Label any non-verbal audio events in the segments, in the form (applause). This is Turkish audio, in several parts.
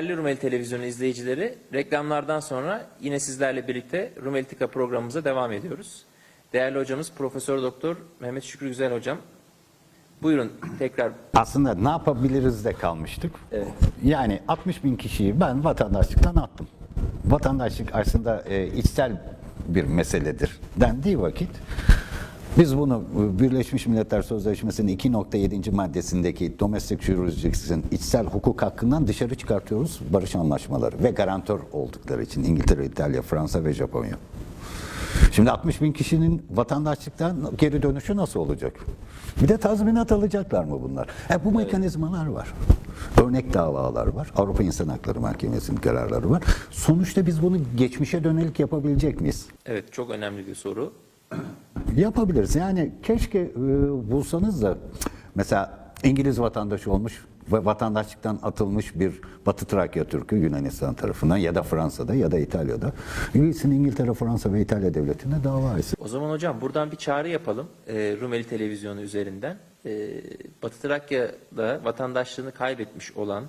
Değerli Rumeli Televizyonu izleyicileri, reklamlardan sonra yine sizlerle birlikte Rumelitika programımıza devam ediyoruz. Değerli hocamız Profesör Doktor Mehmet Şükrü Güzel hocam. Buyurun tekrar Aslında ne yapabiliriz de kalmıştık. Evet. Yani 60 bin kişiyi ben vatandaşlıktan attım. Vatandaşlık aslında e, içsel bir meseledir dendiği vakit biz bunu e, Birleşmiş Milletler Sözleşmesi'nin 2.7. maddesindeki domestic jurisdiction içsel hukuk hakkından dışarı çıkartıyoruz barış anlaşmaları ve garantör oldukları için İngiltere, İtalya, Fransa ve Japonya. Şimdi 60 bin kişinin vatandaşlıktan geri dönüşü nasıl olacak? Bir de tazminat alacaklar mı bunlar? E, bu mekanizmalar var. Örnek davalar var. Avrupa İnsan Hakları Mahkemesi'nin kararları var. Sonuçta biz bunu geçmişe dönelik yapabilecek miyiz? evet çok önemli bir soru. Yapabiliriz. Yani keşke e, bulsanız da mesela İngiliz vatandaşı olmuş ve vatandaşlıktan atılmış bir Batı Trakya Türk'ü Yunanistan tarafından ya da Fransa'da ya da İtalya'da gitsin İngiltere, Fransa ve İtalya devletine dava etsin. O zaman hocam buradan bir çağrı yapalım e, Rumeli Televizyonu üzerinden. E, Batı Trakya'da vatandaşlığını kaybetmiş olan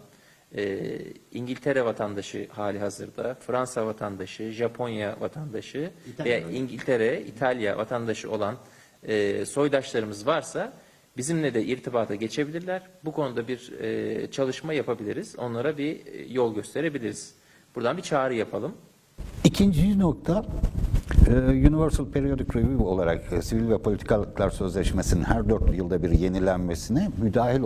e, İngiltere vatandaşı hali hazırda, Fransa vatandaşı, Japonya vatandaşı veya İngiltere, İtalya vatandaşı olan e, soydaşlarımız varsa bizimle de irtibata geçebilirler. Bu konuda bir e, çalışma yapabiliriz. Onlara bir e, yol gösterebiliriz. Buradan bir çağrı yapalım. İkinci nokta e, Universal Periodic Review olarak e, Sivil ve Politik Haklar Sözleşmesi'nin her dört yılda bir yenilenmesine müdahil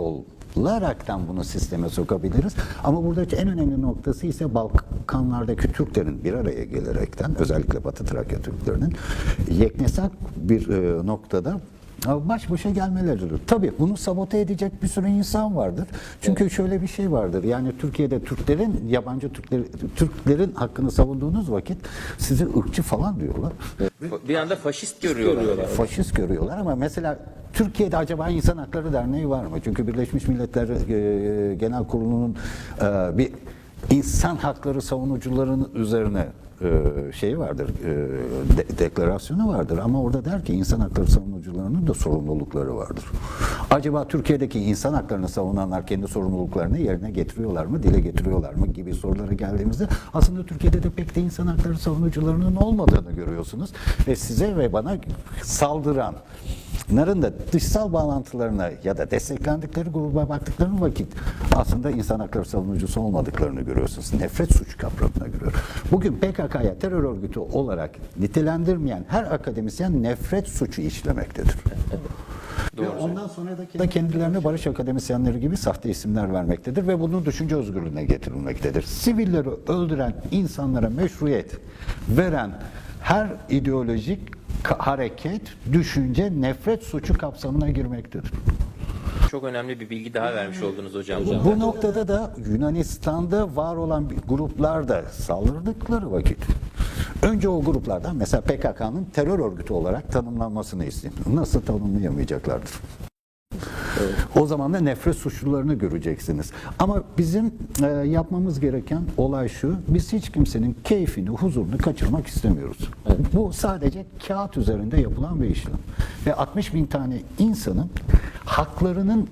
olaraktan bunu sisteme sokabiliriz. Ama buradaki en önemli noktası ise Balkanlardaki Türklerin bir araya gelerekten özellikle Batı Trakya Türklerinin yeknesak bir e, noktada baş başa gelmeleridir. Tabii bunu sabote edecek bir sürü insan vardır. Çünkü şöyle bir şey vardır. Yani Türkiye'de Türklerin, yabancı Türkler, Türklerin hakkını savunduğunuz vakit sizi ırkçı falan diyorlar. Bir anda faşist görüyorlar. Faşist görüyorlar ama mesela Türkiye'de acaba İnsan Hakları Derneği var mı? Çünkü Birleşmiş Milletler e, Genel Kurulu'nun e, bir insan hakları savunucuların üzerine e, şey vardır, e, de- deklarasyonu vardır ama orada der ki insan hakları savunucularının da sorumlulukları vardır. Acaba Türkiye'deki insan haklarını savunanlar kendi sorumluluklarını yerine getiriyorlar mı, dile getiriyorlar mı gibi sorulara geldiğimizde aslında Türkiye'de de pek de insan hakları savunucularının olmadığını görüyorsunuz ve size ve bana saldıran Bunların da dışsal bağlantılarına ya da desteklendikleri gruba baktıkları vakit aslında insan hakları savunucusu olmadıklarını görüyorsunuz. Nefret suç kavramına giriyor. Bugün PKK'ya terör örgütü olarak nitelendirmeyen her akademisyen nefret suçu işlemektedir. Ve ondan sonra da, da kendilerine barış akademisyenleri gibi sahte isimler vermektedir ve bunu düşünce özgürlüğüne getirilmektedir. Sivilleri öldüren insanlara meşruiyet veren her ideolojik hareket, düşünce nefret suçu kapsamına girmektedir. Çok önemli bir bilgi daha vermiş oldunuz hocam. Bu noktada da Yunanistan'da var olan gruplar da saldırdıkları vakit önce o gruplardan mesela PKK'nın terör örgütü olarak tanımlanmasını isteyin. Nasıl tanımlayamayacaklardır? O zaman da nefret suçlularını göreceksiniz. Ama bizim e, yapmamız gereken olay şu, biz hiç kimsenin keyfini, huzurunu kaçırmak istemiyoruz. Bu sadece kağıt üzerinde yapılan bir işlem. Ve 60 bin tane insanın haklarının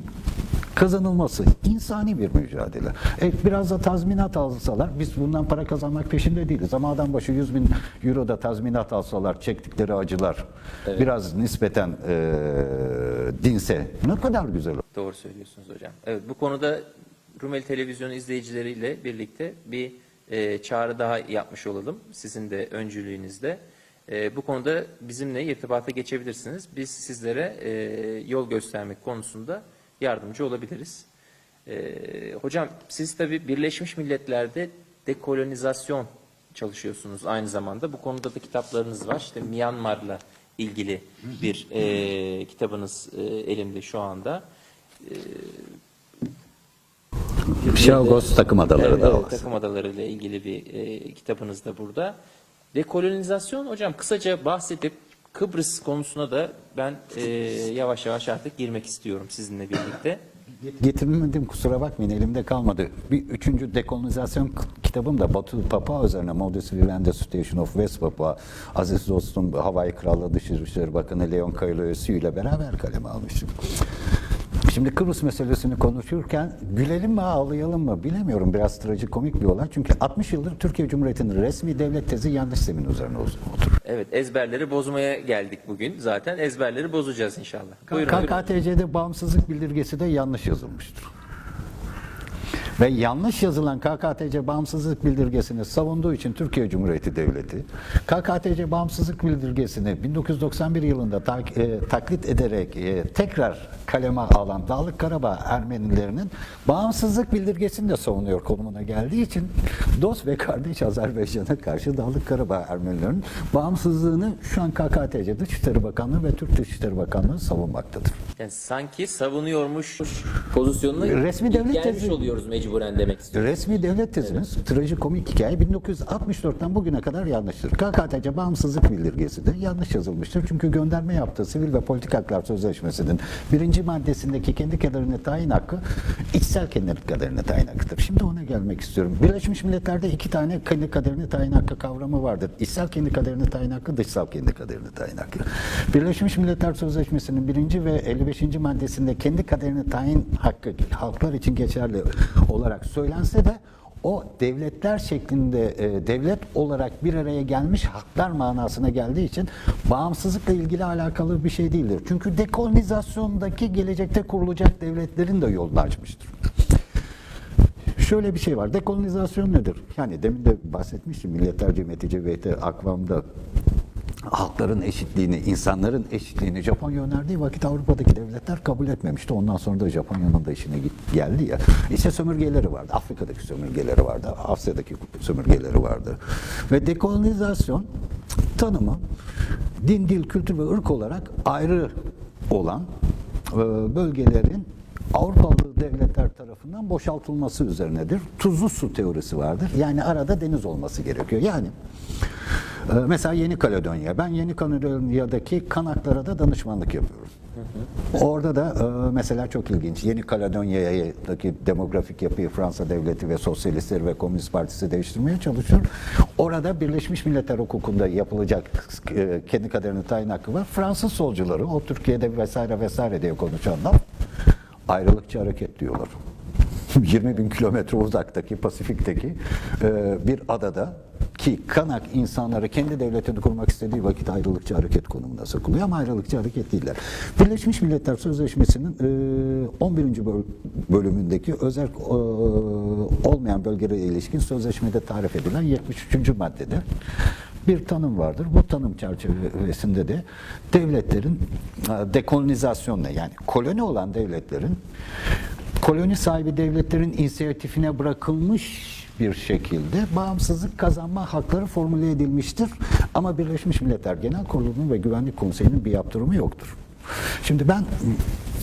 kazanılması insani bir mücadele. E, biraz da tazminat alsalar, biz bundan para kazanmak peşinde değiliz. Ama adam başı 100 bin euro da tazminat alsalar, çektikleri acılar biraz nispeten e, dinse ne kadar güzel olur. Doğru söylüyorsunuz hocam. Evet bu konuda Rumeli Televizyonu izleyicileriyle birlikte bir e, çağrı daha yapmış olalım. Sizin de öncülüğünüzde. E, bu konuda bizimle irtibata geçebilirsiniz. Biz sizlere e, yol göstermek konusunda yardımcı olabiliriz. E, hocam siz tabi Birleşmiş Milletler'de dekolonizasyon çalışıyorsunuz aynı zamanda. Bu konuda da kitaplarınız var. İşte Myanmar'la ilgili bir e, kitabınız e, elimde şu anda. Şagos takım adaları Evet, davası. takım adaları ile ilgili bir e, kitabınız da burada. Dekolonizasyon hocam kısaca bahsedip Kıbrıs konusuna da ben e, yavaş yavaş artık girmek istiyorum sizinle birlikte. Getirmedim kusura bakmayın elimde kalmadı. Bir üçüncü dekolonizasyon kitabım da Batı Papua üzerine Modus Vivendi Situation of West Papua Aziz dostum Hawaii Krallığı Dışişleri Bakanı Leon Kailöösü ile beraber kaleme almıştım. Şimdi Kıbrıs meselesini konuşurken gülelim mi ağlayalım mı bilemiyorum. Biraz trajikomik bir olay. Çünkü 60 yıldır Türkiye Cumhuriyeti'nin resmi devlet tezi yanlış zemin üzerine oturur. Evet ezberleri bozmaya geldik bugün zaten. Ezberleri bozacağız inşallah. Buyurun. KKTC'de bağımsızlık bildirgesi de yanlış yazılmıştır. Ve yanlış yazılan KKTC bağımsızlık bildirgesini savunduğu için Türkiye Cumhuriyeti Devleti, KKTC bağımsızlık bildirgesini 1991 yılında tak- e, taklit ederek e, tekrar kaleme alan Dağlık Karabağ Ermenilerinin bağımsızlık bildirgesini de savunuyor konumuna geldiği için dost ve kardeş Azerbaycan'a karşı Dağlık Karabağ Ermenilerinin bağımsızlığını şu an KKTC Dışişleri Bakanlığı ve Türk Dışişleri Bakanlığı savunmaktadır. Yani sanki savunuyormuş pozisyonuna Resmi devlet gelmiş tezi- oluyoruz mecburen demek istiyorum. Resmi devlet teziniz trajikomik hikaye 1964'ten bugüne kadar yanlıştır. KKTC bağımsızlık bildirgesi de yanlış yazılmıştır. Çünkü gönderme yaptığı Sivil ve Politik Haklar Sözleşmesi'nin birinci maddesindeki kendi kaderine tayin hakkı içsel kendi kaderine tayin hakkıdır. Şimdi ona gelmek istiyorum. Birleşmiş Milletler'de iki tane kendi kaderine tayin hakkı kavramı vardır. İçsel kendi kaderine tayin hakkı, dışsal kendi kaderine tayin hakkı. Birleşmiş Milletler Sözleşmesi'nin birinci ve 55. maddesinde kendi kaderine tayin hakkı halklar için geçerli olarak söylense de o devletler şeklinde e, devlet olarak bir araya gelmiş haklar manasına geldiği için bağımsızlıkla ilgili alakalı bir şey değildir. Çünkü dekolonizasyondaki gelecekte kurulacak devletlerin de yolunu açmıştır. Şöyle bir şey var. Dekolonizasyon nedir? Yani demin de bahsetmiştim. Milletler Cemiyeti Ceviyeti Akvam'da halkların eşitliğini, insanların eşitliğini Japonya önerdiği vakit Avrupa'daki devletler kabul etmemişti. Ondan sonra da Japonya'nın da işine geldi ya. İşte sömürgeleri vardı. Afrika'daki sömürgeleri vardı. Asya'daki sömürgeleri vardı. Ve dekolonizasyon tanımı din, dil, kültür ve ırk olarak ayrı olan e, bölgelerin Avrupalı devletler tarafından boşaltılması üzerinedir. Tuzlu su teorisi vardır. Yani arada deniz olması gerekiyor. Yani mesela Yeni Kaledonya. Ben Yeni Kaledonya'daki kanaklara da danışmanlık yapıyorum. Orada da e, mesela çok ilginç. Yeni Kaledonya'daki demografik yapıyı Fransa devleti ve sosyalistleri ve komünist partisi değiştirmeye çalışıyor. Orada Birleşmiş Milletler hukukunda yapılacak e, kendi kaderini tayin hakkı var. Fransız solcuları o Türkiye'de vesaire vesaire diye konuşanlar ayrılıkçı hareket diyorlar. (laughs) 20 bin kilometre uzaktaki Pasifik'teki e, bir adada ki Kanak insanları kendi devletini kurmak istediği vakit ayrılıkçı hareket konumuna sokuluyor ama ayrılıkçı hareket değiller. Birleşmiş Milletler Sözleşmesi'nin e, 11. böl- bölümündeki özel e, olmayan bölgelere ilişkin sözleşmede tarif edilen 73. maddede bir tanım vardır. Bu tanım çerçevesinde de devletlerin e, dekolonizasyonla yani koloni olan devletlerin koloni sahibi devletlerin inisiyatifine bırakılmış bir şekilde bağımsızlık kazanma hakları formüle edilmiştir. Ama Birleşmiş Milletler Genel Kurulu'nun ve Güvenlik Konseyi'nin bir yaptırımı yoktur. Şimdi ben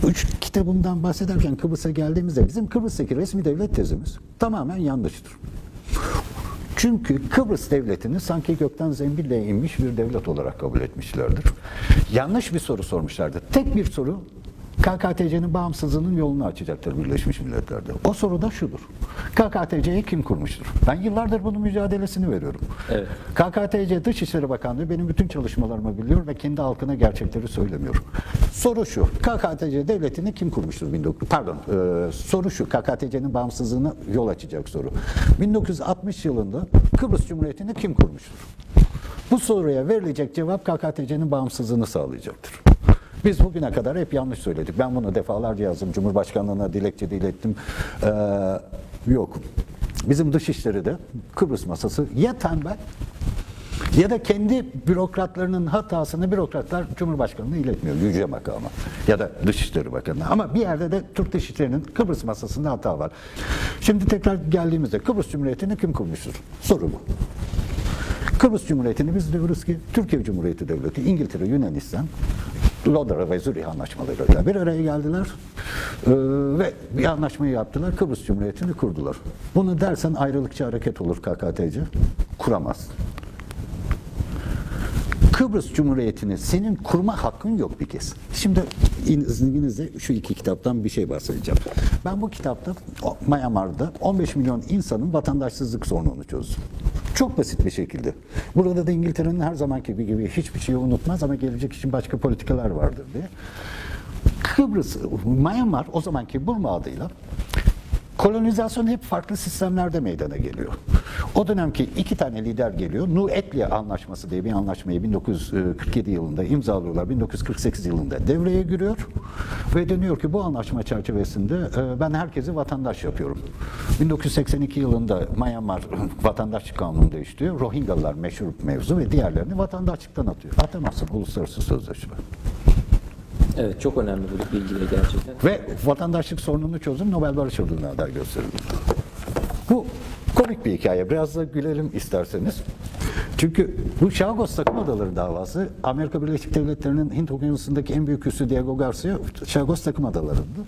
üç kitabımdan bahsederken Kıbrıs'a geldiğimizde bizim Kıbrıs'taki resmi devlet tezimiz tamamen yanlıştır. Çünkü Kıbrıs devletini sanki gökten zembille inmiş bir devlet olarak kabul etmişlerdir. Yanlış bir soru sormuşlardı. Tek bir soru KKTC'nin bağımsızlığının yolunu açacaktır Birleşmiş Milletler'de. O soru da şudur. KKTC'yi kim kurmuştur? Ben yıllardır bunun mücadelesini veriyorum. Evet. KKTC Dışişleri Bakanlığı benim bütün çalışmalarımı biliyor ve kendi halkına gerçekleri söylemiyor. Soru şu. KKTC devletini kim kurmuştur? 19 Pardon. e, soru şu. KKTC'nin bağımsızlığına yol açacak soru. 1960 yılında Kıbrıs Cumhuriyeti'ni kim kurmuştur? Bu soruya verilecek cevap KKTC'nin bağımsızlığını sağlayacaktır. Biz bugüne kadar hep yanlış söyledik. Ben bunu defalarca yazdım. Cumhurbaşkanlığına dilekçe de ilettim. Ee, yok. Bizim dışişleri de Kıbrıs masası ya tembel ya da kendi bürokratlarının hatasını bürokratlar Cumhurbaşkanı'na iletmiyor. Yüce makamı ya da Dışişleri Bakanı. Ama bir yerde de Türk Dışişleri'nin Kıbrıs masasında hata var. Şimdi tekrar geldiğimizde Kıbrıs Cumhuriyeti'ni kim kurmuştur? Soru bu. Kıbrıs Cumhuriyeti'ni biz diyoruz ki Türkiye Cumhuriyeti Devleti, İngiltere, Yunanistan, Londra ve Zürih anlaşmalarıyla bir araya geldiler Ee, ve bir anlaşmayı yaptılar. Kıbrıs Cumhuriyeti'ni kurdular. Bunu dersen ayrılıkçı hareket olur KKTC. Kuramaz. Kıbrıs Cumhuriyeti'ni senin kurma hakkın yok bir kez. Şimdi izninizle şu iki kitaptan bir şey bahsedeceğim. Ben bu kitapta Myanmar'da 15 milyon insanın vatandaşsızlık sorununu çözdüm. Çok basit bir şekilde. Burada da İngiltere'nin her zamanki gibi hiçbir şeyi unutmaz ama gelecek için başka politikalar vardır diye. Kıbrıs, Myanmar o zamanki Burma adıyla kolonizasyon hep farklı sistemlerde meydana geliyor. O dönemki iki tane lider geliyor. Nu Etli Anlaşması diye bir anlaşmayı 1947 yılında imzalıyorlar. 1948 yılında devreye giriyor ve deniyor ki bu anlaşma çerçevesinde e, ben herkesi vatandaş yapıyorum. 1982 yılında Myanmar vatandaşlık kanunu değiştiriyor. Rohingyalılar meşhur mevzu ve diğerlerini vatandaşlıktan atıyor. Atamazsın uluslararası sözleşme. Evet çok önemli bu bilgiler gerçekten. Ve vatandaşlık sorununu çözün Nobel Barış Ödülü'ne aday gösterildi. Bu komik bir hikaye. Biraz da gülelim isterseniz. Çünkü bu Chagos takım adaları davası Amerika Birleşik Devletleri'nin Hint Okyanusu'ndaki en büyük üssü Diego Garcia Chagos takım adalarında.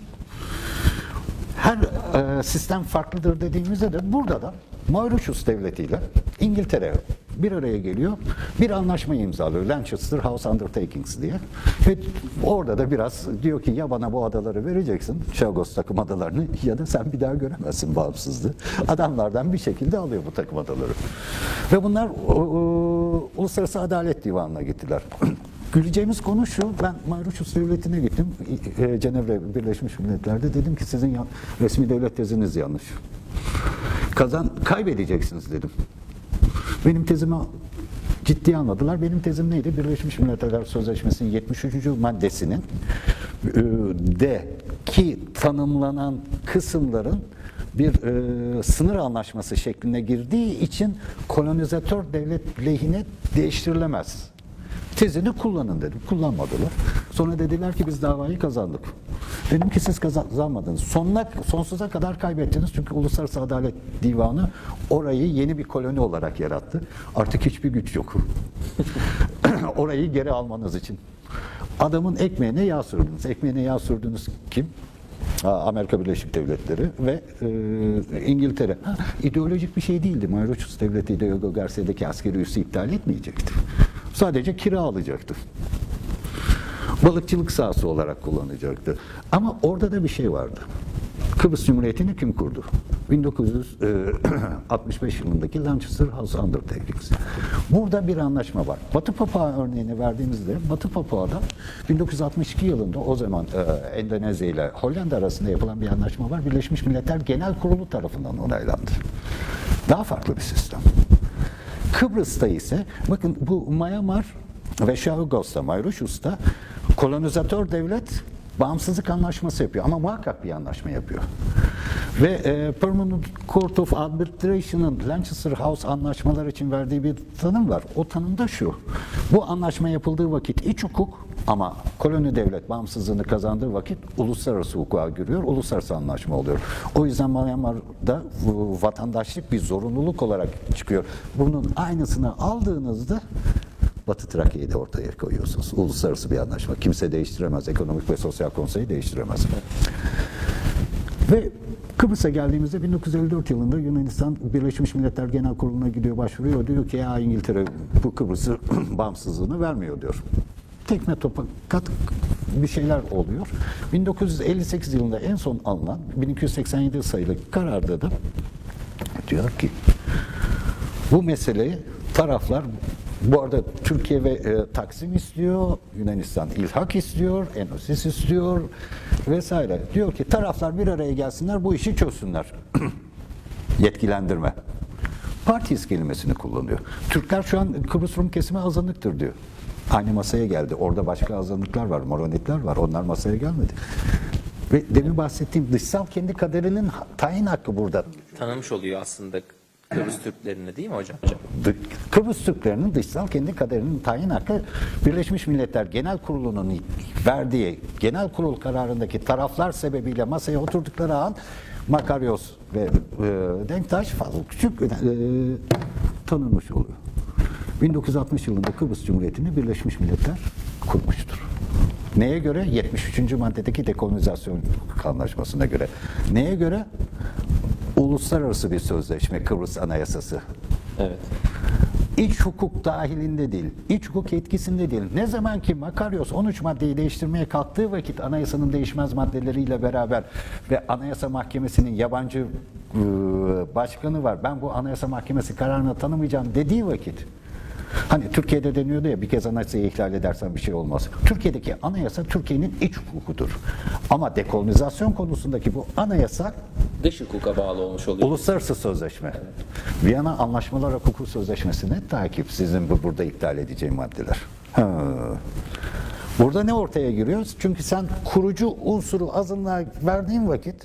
Her e, sistem farklıdır dediğimizde de burada da Mauritius devletiyle İngiltere bir araya geliyor. Bir anlaşma imzalıyor. Lancaster House Undertakings diye. Ve orada da biraz diyor ki ya bana bu adaları vereceksin Chagos takım adalarını ya da sen bir daha göremezsin bağımsızlığı. Adamlardan bir şekilde alıyor bu takım adaları. Ve bunlar o, o, Uluslararası Adalet Divanı'na gittiler. (clears throat) Güleceğimiz konu şu, ben Mauritius Devleti'ne gittim, e, Cenevre Birleşmiş Milletler'de dedim ki sizin resmi devlet teziniz yanlış. Kazan, kaybedeceksiniz dedim. Benim tezimi ciddiye almadılar. Benim tezim neydi? Birleşmiş Milletler Sözleşmesi'nin 73. maddesinin e, de ki tanımlanan kısımların bir e, sınır anlaşması şeklinde girdiği için kolonizatör devlet lehine değiştirilemez. Tezini kullanın dedim. Kullanmadılar. Sonra dediler ki biz davayı kazandık. Dedim ki siz kazanmadınız. Sonuna, sonsuza kadar kaybettiniz. Çünkü Uluslararası Adalet Divanı orayı yeni bir koloni olarak yarattı. Artık hiçbir güç yok. (laughs) orayı geri almanız için. Adamın ekmeğine yağ sürdünüz. Ekmeğine yağ sürdünüz kim? Amerika Birleşik Devletleri ve e, İngiltere. Ha, ideolojik bir şey değildi. Mauritius Devleti Diego Garcia'daki askeri üssü iptal etmeyecekti. Sadece kira alacaktı. Balıkçılık sahası olarak kullanacaktı. Ama orada da bir şey vardı. Kıbrıs Cumhuriyeti'ni kim kurdu? 1965 (clears throat) yılındaki Lancaster House Undertakings. Burada bir anlaşma var. Batı Papua örneğini verdiğimizde Batı Papua'da 1962 yılında o zaman e, Endonezya ile Hollanda arasında yapılan bir anlaşma var. Birleşmiş Milletler Genel Kurulu tarafından onaylandı. Daha farklı bir sistem. Kıbrıs'ta ise bakın bu Myanmar ve Şahugos'ta, Mauritius'ta kolonizatör devlet bağımsızlık anlaşması yapıyor ama muhakkak bir anlaşma yapıyor. Ve e, Permanent Court of Arbitration'ın Lancaster House anlaşmalar için verdiği bir tanım var. O tanım da şu. Bu anlaşma yapıldığı vakit iç hukuk ama koloni devlet bağımsızlığını kazandığı vakit uluslararası hukuka giriyor, uluslararası anlaşma oluyor. O yüzden Myanmar'da vatandaşlık bir zorunluluk olarak çıkıyor. Bunun aynısını aldığınızda Batı Trakya'yı da ortaya koyuyorsunuz. Uluslararası bir anlaşma. Kimse değiştiremez. Ekonomik ve Sosyal Konseyi değiştiremez. Ve Kıbrıs'a geldiğimizde 1954 yılında Yunanistan Birleşmiş Milletler Genel Kurulu'na gidiyor başvuruyor. Diyor ki ya İngiltere bu Kıbrıs'ı (clears throat) bağımsızlığını vermiyor diyor. Tekme topa kat bir şeyler oluyor. 1958 yılında en son alınan 1287 sayılı kararda da diyor ki bu meseleyi taraflar bu arada Türkiye ve e, Taksim istiyor, Yunanistan ilhak istiyor, Enosis istiyor vesaire. Diyor ki taraflar bir araya gelsinler bu işi çözsünler. (clears throat) Yetkilendirme. Partis kelimesini kullanıyor. Türkler şu an Kıbrıs Rum kesimi azınlıktır diyor. Aynı masaya geldi. Orada başka azınlıklar var, Moronitler var. Onlar masaya gelmedi. Ve demin bahsettiğim dışsal kendi kaderinin tayin hakkı burada Tanımış oluyor aslında Kıbrıs Türklerini değil mi hocam? Kıbrıs Türklerinin dışsal kendi kaderinin tayin hakkı Birleşmiş Milletler Genel Kurulu'nun verdiği genel kurul kararındaki taraflar sebebiyle masaya oturdukları an Makaryos ve e, Denktaş fazla küçük e, tanınmış oluyor. 1960 yılında Kıbrıs Cumhuriyeti'ni Birleşmiş Milletler kurmuştur. Neye göre? 73. maddedeki dekolonizasyon anlaşmasına göre. Neye göre? Uluslararası bir sözleşme Kıbrıs Anayasası. Evet. İç hukuk dahilinde değil, iç hukuk etkisinde değil. Ne zaman ki Makaryos 13 maddeyi değiştirmeye kalktığı vakit anayasanın değişmez maddeleriyle beraber ve Anayasa Mahkemesi'nin yabancı e, başkanı var. Ben bu Anayasa Mahkemesi kararını tanımayacağım dediği vakit Hani Türkiye'de deniyordu ya bir kez anayasayı ihlal edersen bir şey olmaz. Türkiye'deki anayasa Türkiye'nin iç hukukudur. Ama dekolonizasyon konusundaki bu anayasa Dış hukuka bağlı olmuş oluyor. uluslararası sözleşme. Viyana Anlaşmalar Hukuku Sözleşmesi'ne takip sizin bu burada iptal edeceğim maddeler. Ha. Burada ne ortaya giriyor? Çünkü sen kurucu unsuru azınlığa verdiğin vakit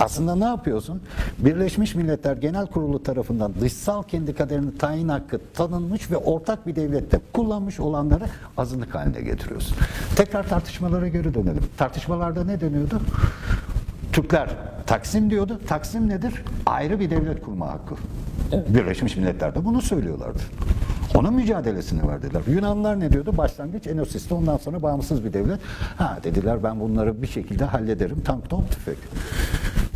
aslında ne yapıyorsun? Birleşmiş Milletler Genel Kurulu tarafından dışsal kendi kaderini tayin hakkı tanınmış ve ortak bir devlette kullanmış olanları azınlık haline getiriyorsun. Tekrar tartışmalara geri dönelim. Tartışmalarda ne dönüyordu? Türkler Taksim diyordu. Taksim nedir? Ayrı bir devlet kurma hakkı. Birleşmiş Milletler de bunu söylüyorlardı. Onun mücadelesini verdiler. Yunanlılar ne diyordu? Başlangıç Enosis'te ondan sonra bağımsız bir devlet. Ha dediler ben bunları bir şekilde hallederim. Tank top tüfek.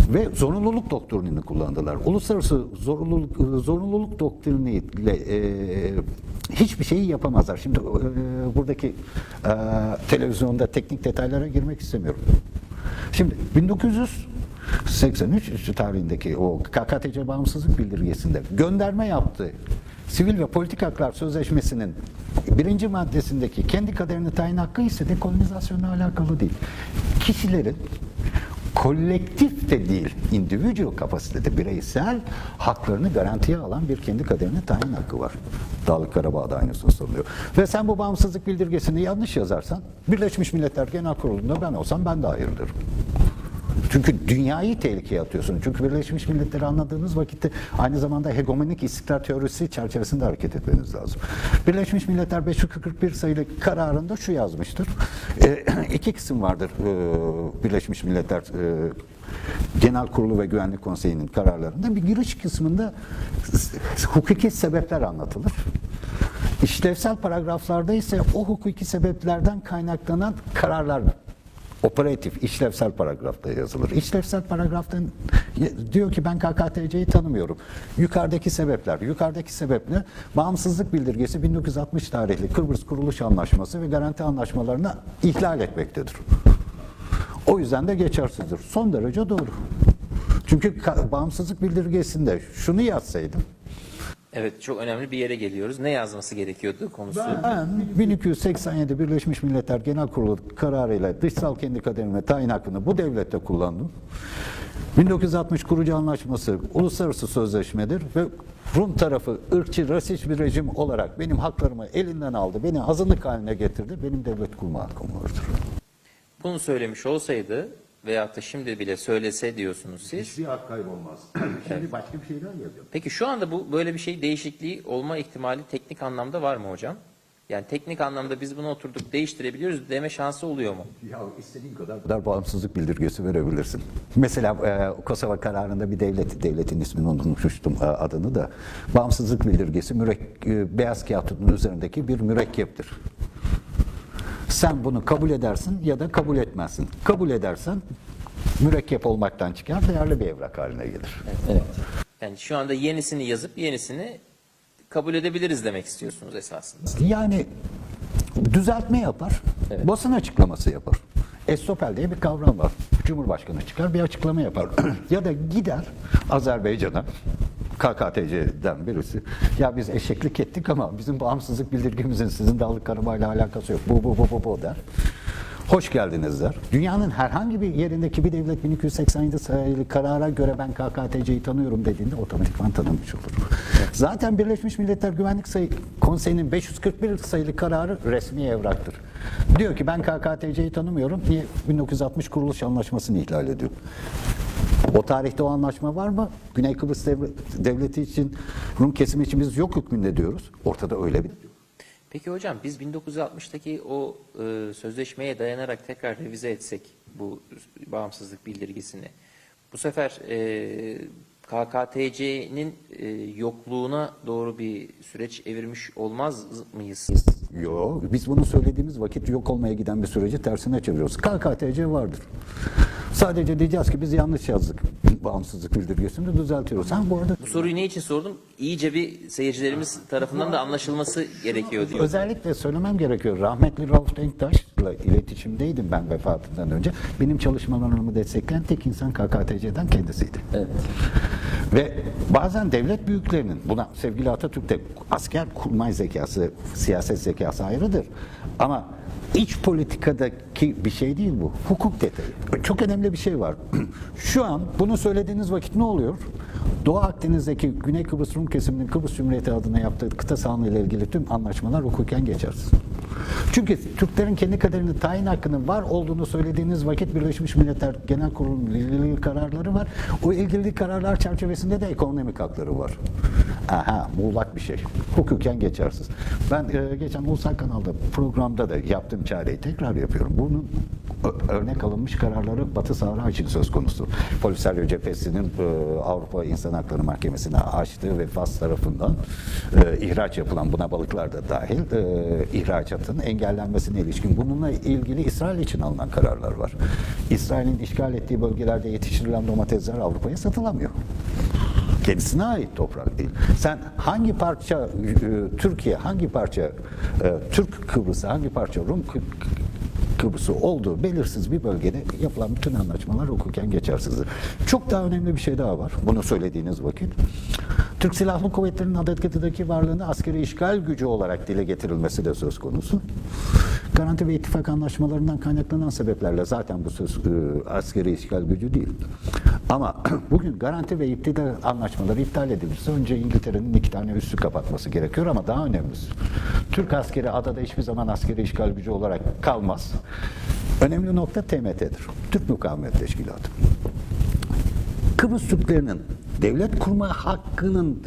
Ve zorunluluk doktrinini kullandılar. Uluslararası zorunluluk, zorunluluk doktriniyle e, hiçbir şeyi yapamazlar. Şimdi e, buradaki e, televizyonda teknik detaylara girmek istemiyorum. Şimdi 1983 tarihindeki o KKTC bağımsızlık bildirgesinde gönderme yaptığı Sivil ve Politik Haklar Sözleşmesi'nin birinci maddesindeki kendi kaderini tayin hakkı ise dekolonizasyonla alakalı değil. Kişilerin kolektif de değil, individual kapasitede bireysel haklarını garantiye alan bir kendi kaderini tayin hakkı var. Dağlık Karabağ'da aynısını savunuyor. Ve sen bu bağımsızlık bildirgesini yanlış yazarsan Birleşmiş Milletler Genel Kurulu'nda ben olsam ben de hayır derim. Çünkü dünyayı tehlikeye atıyorsun. Çünkü Birleşmiş Milletleri anladığınız vakitte aynı zamanda hegemonik istikrar teorisi çerçevesinde hareket etmeniz lazım. Birleşmiş Milletler 541 sayılı kararında şu yazmıştır. E, (clears throat) iki kısım vardır e, Birleşmiş Milletler e, Genel Kurulu ve Güvenlik Konseyi'nin kararlarında. Bir giriş kısmında hukuki sebepler anlatılır. İşlevsel paragraflarda ise o hukuki sebeplerden kaynaklanan kararlar operatif, işlevsel paragrafta yazılır. İşlevsel paragrafta diyor ki ben KKTC'yi tanımıyorum. Yukarıdaki sebepler, yukarıdaki sebepler bağımsızlık bildirgesi 1960 tarihli Kıbrıs Kuruluş Anlaşması ve garanti anlaşmalarını ihlal etmektedir. O yüzden de geçersizdir. Son derece doğru. Çünkü bağımsızlık bildirgesinde şunu yazsaydım, Evet çok önemli bir yere geliyoruz. Ne yazması gerekiyordu konusu? Ben 1287 Birleşmiş Milletler Genel Kurulu kararıyla dışsal kendi kaderime tayin hakkını bu devlette kullandım. 1960 kurucu anlaşması uluslararası sözleşmedir ve Rum tarafı ırkçı, rasist bir rejim olarak benim haklarımı elinden aldı, beni azınlık haline getirdi, benim devlet kurma hakkım vardır. Bunu söylemiş olsaydı veyahut da şimdi bile söylese diyorsunuz siz. Hiçbir hak kaybolmaz. (clears throat) Şimdi başka bir şeyler yazıyor. Peki şu anda bu böyle bir şey değişikliği olma ihtimali teknik anlamda var mı hocam? Yani teknik anlamda biz bunu oturduk değiştirebiliyoruz deme şansı oluyor mu? Ya istediğin kadar, kadar bağımsızlık bildirgesi verebilirsin. Mesela e, Kosova kararında bir devlet, devletin ismini unutmuştum e, adını da. Bağımsızlık bildirgesi mürek, e, beyaz kağıtın üzerindeki bir mürekkeptir. Sen bunu kabul edersin ya da kabul etmezsin. Kabul edersen mürekkep olmaktan çıkar, değerli bir evrak haline gelir. Evet. Yani şu anda yenisini yazıp yenisini kabul edebiliriz demek istiyorsunuz esasında. Yani düzeltme yapar, Evet. basın açıklaması yapar. Estopel diye bir kavram var. Cumhurbaşkanı çıkar bir açıklama yapar. (clears throat) ya da gider Azerbaycan'a KKTC'den birisi. Ya biz eşeklik ettik ama bizim bağımsızlık bildirgemizin sizin Dağlık Karabağ'la alakası yok. Bu bu bu bu bu der. Hoş geldiniz der. Dünyanın herhangi bir yerindeki bir devlet 1287 sayılı karara göre ben KKTC'yi tanıyorum dediğinde otomatikman tanımış olur. Zaten Birleşmiş Milletler Güvenlik Sayı Konseyi'nin 541 sayılı kararı resmi evraktır. Diyor ki ben KKTC'yi tanımıyorum. Niye? 1960 kuruluş anlaşmasını ihlal ediyor. O tarihte o anlaşma var mı? Güney Kıbrıs Devlet- Devleti için, Rum kesimi için biz yok hükmünde diyoruz. Ortada öyle bir Peki hocam biz 1960'taki o e, sözleşmeye dayanarak tekrar revize etsek bu bağımsızlık bildirgesini bu sefer e, KKTC'nin e, yokluğuna doğru bir süreç evirmiş olmaz mıyız? Yo, biz bunu söylediğimiz vakit yok olmaya giden bir süreci tersine çeviriyoruz. KKTC vardır. Sadece diyeceğiz ki biz yanlış yazdık. Bağımsızlık bildirgesini düzeltiyoruz. Ha bu arada Bu soruyu ne için sordum? İyice bir seyircilerimiz tarafından da anlaşılması gerekiyor diyor. özellikle söylemem gerekiyor. Rahmetli Rauf Denktaş, insanlarla iletişimdeydim ben vefatından önce. Benim çalışmalarımı destekleyen tek insan KKTC'den kendisiydi. Evet. Ve bazen devlet büyüklerinin, buna sevgili Atatürk'te asker kurmay zekası, siyaset zekası ayrıdır. Ama iç politikadaki bir şey değil bu. Hukuk detayı. Çok önemli bir şey var. (clears throat) Şu an bunu söylediğiniz vakit ne oluyor? Doğu Akdeniz'deki Güney Kıbrıs Rum kesiminin Kıbrıs Cumhuriyeti adına yaptığı kıta sahanlığı ile ilgili tüm anlaşmalar hukuken geçersiz. Çünkü Türklerin kendi kaderini tayin hakkının var olduğunu söylediğiniz vakit Birleşmiş Milletler Genel Kurulu'nun ilgili kararları var. O ilgili kararlar çerçevesinde de ekonomik hakları var. Aha, muğlak bir şey. Hukuken geçersiz. Ben e, geçen Ulusal Kanal'da programda da yaptığım çareyi tekrar yapıyorum. Bunun örnek alınmış kararları Batı Sahra için söz konusu. Polisario cephesinin e, Avrupa İnsan Hakları Mahkemesi'ne açtığı ve Fas tarafından e, ihraç yapılan buna balıklar da dahil e, engellenmesine ilişkin bununla ilgili İsrail için alınan kararlar var. İsrail'in işgal ettiği bölgelerde yetiştirilen domatesler Avrupa'ya satılamıyor. Kendisine ait toprak değil. Sen hangi parça e, Türkiye, hangi parça e, Türk Kıbrıs'ı, hangi parça Rum Kıbrıs'ı olduğu belirsiz bir bölgede yapılan bütün anlaşmalar hukuken geçersizdir. Çok daha önemli bir şey daha var. Bunu söylediğiniz vakit. Türk Silahlı Kuvvetleri'nin Adaketı'daki varlığını askeri işgal gücü olarak dile getirilmesi de söz konusu. Garanti ve ittifak anlaşmalarından kaynaklanan sebeplerle zaten bu söz e, askeri işgal gücü değil. Ama (clears throat) bugün garanti ve iktidar anlaşmaları iptal edilirse önce İngiltere'nin iki tane üssü kapatması gerekiyor ama daha önemlisi. Türk askeri adada hiçbir zaman askeri işgal gücü olarak kalmaz. Önemli nokta TMT'dir. Türk Mukavemet Teşkilatı. Kıbrıs Türklerinin devlet kurma hakkının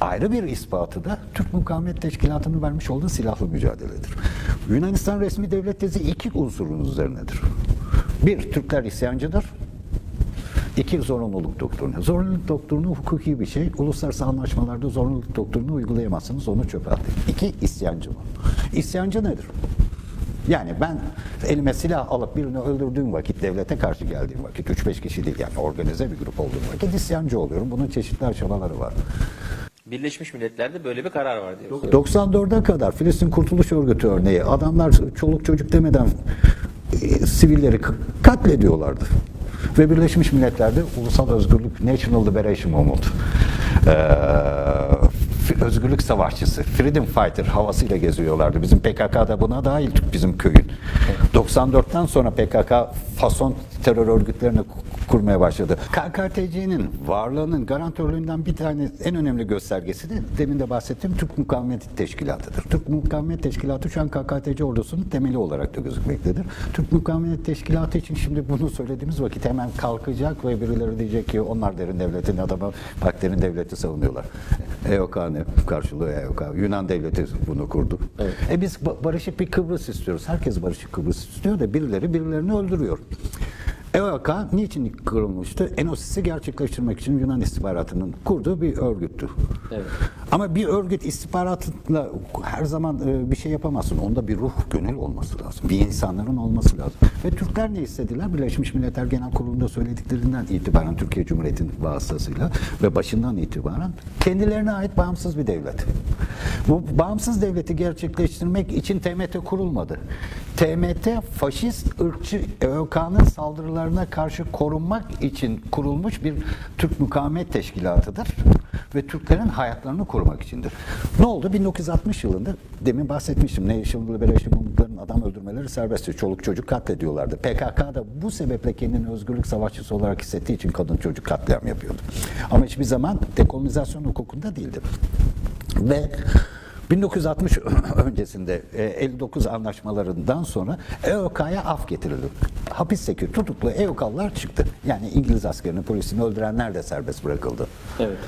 ayrı bir ispatı da Türk Mukavemet Teşkilatı'nın vermiş olduğu silahlı mücadeledir. Yunanistan resmi devlet tezi iki unsurun üzerinedir. Bir, Türkler isyancıdır. İki, zorunluluk doktrinu. Zorunluluk doktrinu hukuki bir şey. Uluslararası anlaşmalarda zorunluluk doktrinu uygulayamazsınız, onu çöpe atın. İki, isyancı mı? İsyancı nedir? Yani ben elime silah alıp birini öldürdüğüm vakit, devlete karşı geldiğim vakit, 3-5 kişi değil yani organize bir grup olduğum vakit isyancı oluyorum. Bunun çeşitli aşamaları var. Birleşmiş Milletler'de böyle bir karar var diyoruz. 94'e kadar Filistin Kurtuluş Örgütü örneği adamlar çoluk çocuk demeden e, sivilleri katlediyorlardı. Ve Birleşmiş Milletler'de Ulusal Özgürlük National Liberation Movement e, f- özgürlük savaşçısı, freedom fighter havasıyla geziyorlardı. Bizim PKK da buna dahil bizim köyün. 94'ten sonra PKK fason terör örgütlerini ku- kurmaya başladı. KKTC'nin varlığının garantörlüğünden bir tane en önemli göstergesi de demin de bahsettiğim Türk Mukavemet Teşkilatı'dır. Türk Mukavemet Teşkilatı şu an KKTC ordusunun temeli olarak da gözükmektedir. Türk Mukavemet Teşkilatı için şimdi bunu söylediğimiz vakit hemen kalkacak ve birileri diyecek ki onlar derin devletin adamı, bak derin devleti savunuyorlar. EOK ne? Karşılığı EOK. Yunan devleti bunu kurdu. E biz ba- barışık bir Kıbrıs istiyoruz. Herkes barışık Kıbrıs istiyor da birileri birilerini öldürüyor. EOK niçin kurulmuştu? Enosis'i gerçekleştirmek için Yunan istihbaratının kurduğu bir örgüttü. Evet. Ama bir örgüt istihbaratla her zaman e, bir şey yapamazsın. Onda bir ruh, gönül olması lazım. Bir insanların olması lazım. Ve Türkler ne istediler? Birleşmiş Milletler Genel Kurulu'nda söylediklerinden itibaren Türkiye Cumhuriyeti'nin vasıtasıyla ve başından itibaren kendilerine ait bağımsız bir devlet. Bu bağımsız devleti gerçekleştirmek için TMT kurulmadı. TMT faşist ırkçı EOK'nın saldırılarına karşı korunmak için kurulmuş bir Türk Mukavemet Teşkilatı'dır ve Türklerin hayatlarını korumak içindir. Ne oldu? 1960 yılında demin bahsetmiştim. National Liberation Movement'ların adam öldürmeleri serbestti. Çoluk çocuk katlediyorlardı. PKK da bu sebeple kendini özgürlük savaşçısı olarak hissettiği için kadın çocuk katliam yapıyordu. Ama hiçbir zaman dekolonizasyon hukukunda değildi. Ve 1960 (laughs) öncesinde e, 59 anlaşmalarından sonra EOK'ya af getirildi. Hapisteki tutuklu EOK'lar çıktı. Yani İngiliz askerini, polisini öldürenler de serbest bırakıldı. Evet.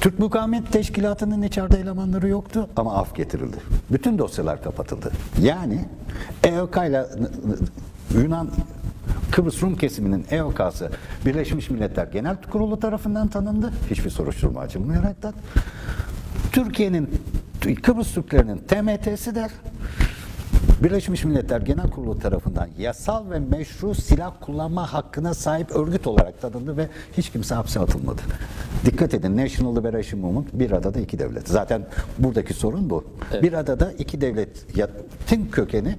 Türk Mukavemet Teşkilatı'nın içeride elemanları yoktu ama af getirildi. Bütün dosyalar kapatıldı. Yani EOK ile Yunan Kıbrıs Rum kesiminin EOK'sı Birleşmiş Milletler Genel Kurulu tarafından tanındı. Hiçbir soruşturma açılmayaraktan. Türkiye'nin Kıbrıs Türklerinin TMT'si de Birleşmiş Milletler Genel Kurulu tarafından yasal ve meşru silah kullanma hakkına sahip örgüt olarak tanındı ve hiç kimse hapse atılmadı. Dikkat edin National Liberation Movement bir adada iki devlet. Zaten buradaki sorun bu. Bir adada iki devletin kökeni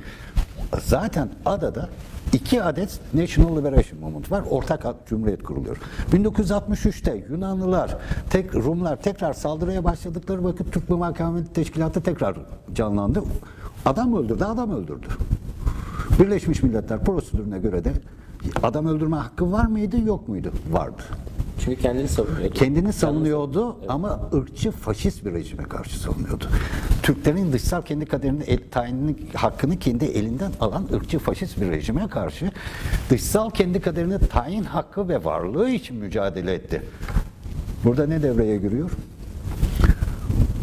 Zaten adada iki adet National Liberation Movement var. Ortak cumhuriyet kuruluyor. 1963'te Yunanlılar, tek Rumlar tekrar saldırıya başladıkları vakit Türk Muhakkemeti Teşkilatı tekrar canlandı. Adam öldürdü, adam öldürdü. Birleşmiş Milletler prosedürüne göre de adam öldürme hakkı var mıydı, yok muydu? Vardı. Çünkü kendini savunuyor. Kendini savunuyordu ama ırkçı faşist bir rejime karşı savunuyordu. Türklerin dışsal kendi kaderini el, tayinini, hakkını kendi elinden alan ırkçı faşist bir rejime karşı dışsal kendi kaderini tayin hakkı ve varlığı için mücadele etti. Burada ne devreye giriyor?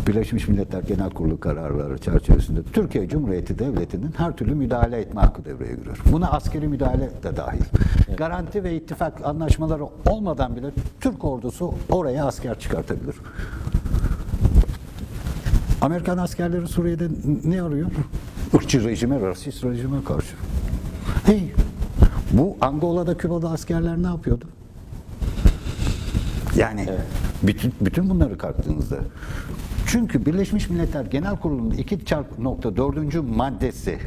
Birleşmiş Milletler Genel Kurulu kararları çerçevesinde Türkiye Cumhuriyeti Devleti'nin her türlü müdahale etme hakkı devreye giriyor. Buna askeri müdahale de dahil. Garanti ve ittifak anlaşmaları olmadan bile Türk ordusu oraya asker çıkartabilir. Amerikan askerleri Suriye'de ne arıyor? Irkçı rejime, rasist rejime karşı. Hey, bu Angola'da, Küba'da askerler ne yapıyordu? Yani bütün, bütün bunları kalktığınızda çünkü Birleşmiş Milletler Genel Kurulu'nun 2.4. maddesi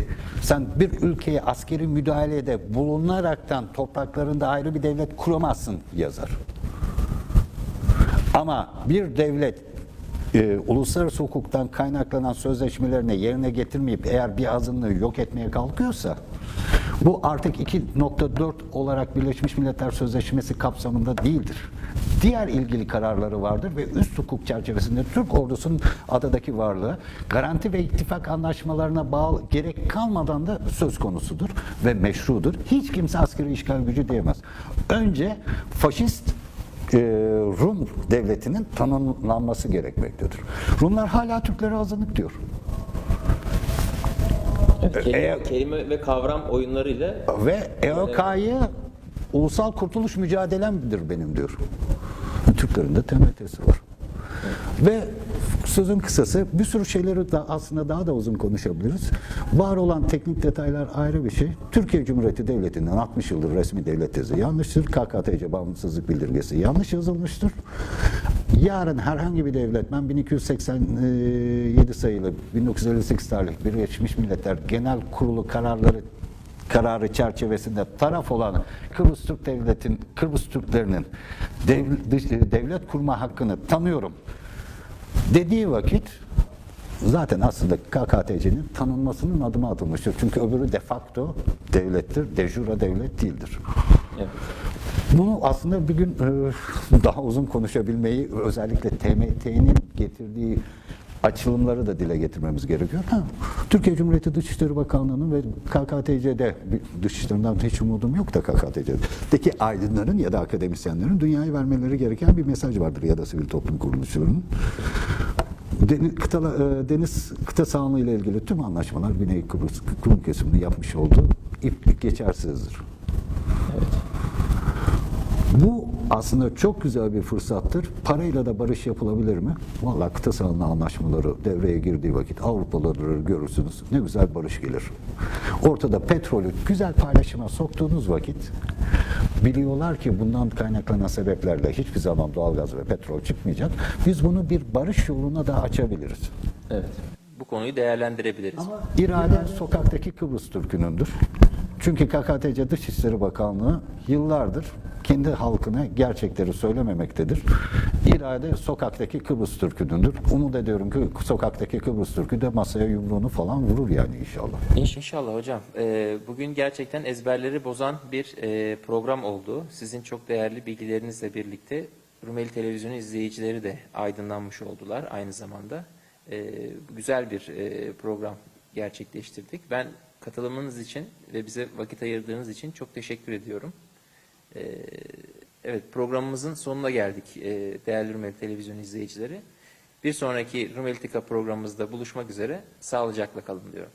sen bir ülkeye askeri müdahalede bulunaraktan topraklarında ayrı bir devlet kuramazsın yazar. Ama bir devlet e, uluslararası hukuktan kaynaklanan sözleşmelerini yerine getirmeyip eğer bir azınlığı yok etmeye kalkıyorsa bu artık 2.4 olarak Birleşmiş Milletler Sözleşmesi kapsamında değildir. Diğer ilgili kararları vardır ve üst hukuk çerçevesinde Türk ordusunun adadaki varlığı garanti ve ittifak anlaşmalarına bağlı gerek kalmadan da söz konusudur ve meşrudur. Hiç kimse askeri işgal gücü diyemez. Önce faşist e, Rum devletinin tanımlanması gerekmektedir. Rumlar hala Türklere azınlık diyor. Evet, kelime, Eğer- kelime ve kavram oyunlarıyla Ve EOK'yı ulusal kurtuluş mücadelemdir benim diyor. Türklerin de TMT'si var. Ve sözün kısası bir sürü şeyleri da aslında daha da uzun konuşabiliriz. Var olan teknik detaylar ayrı bir şey. Türkiye Cumhuriyeti Devleti'nin 60 yıldır resmi devlet tezi yanlıştır. KKTC bağımsızlık bildirgesi yanlış yazılmıştır. Yarın herhangi bir devlet, ben 1287 sayılı 1958 tarihli Birleşmiş Milletler Genel Kurulu kararları kararı çerçevesinde taraf olan Kıbrıs Türk Devleti'nin Kıbrıs Türklerinin dev- dış- devlet kurma hakkını tanıyorum dediği vakit zaten aslında KKTC'nin tanınmasının adımı atılmıştır. Çünkü öbürü de facto devlettir, de jure devlet değildir. evet. Bunu aslında bir gün e, daha uzun konuşabilmeyi özellikle TMT'nin getirdiği açılımları da dile getirmemiz gerekiyor. Ha, Türkiye Cumhuriyeti Dışişleri Bakanlığı'nın ve KKTC'de dışişlerinden hiç umudum yok da KKTC'deki aydınların ya da akademisyenlerin dünyaya vermeleri gereken bir mesaj vardır ya da sivil toplum kuruluşlarının. Deniz, kıtala, e, deniz kıta sahanlığı ile ilgili tüm anlaşmalar Güney Kıbrıs Rum kesiminde yapmış olduğu iplik geçersizdir. Bu aslında çok güzel bir fırsattır. Parayla da barış yapılabilir mi? Vallahi kıta sahanlığı anlaşmaları devreye girdiği vakit Avrupalıları görürsünüz. Ne güzel barış gelir. Ortada petrolü güzel paylaşıma soktuğunuz vakit biliyorlar ki bundan kaynaklanan sebeplerle hiçbir zaman doğalgaz ve petrol çıkmayacak. Biz bunu bir barış yoluna da açabiliriz. evet. Bu konuyu değerlendirebiliriz. İrade sokaktaki Kıbrıs Türk'ünündür. Çünkü KKTC Dışişleri Bakanlığı yıllardır kendi halkına gerçekleri söylememektedir. İrade sokaktaki Kıbrıs Türk'ünündür. Umut ediyorum ki sokaktaki Kıbrıs Türk'ü de masaya yumruğunu falan vurur yani inşallah. İnş- İnşallah hocam. Ee, bugün gerçekten ezberleri bozan bir e, program oldu. Sizin çok değerli bilgilerinizle birlikte Rumeli Televizyonu izleyicileri de aydınlanmış oldular aynı zamanda. Ee, güzel bir e, program gerçekleştirdik. Ben katılımınız için ve bize vakit ayırdığınız için çok teşekkür ediyorum. Ee, evet programımızın sonuna geldik e, değerli Rumeli Televizyon izleyicileri. Bir sonraki Rumeli Tika programımızda buluşmak üzere. Sağlıcakla kalın diyorum.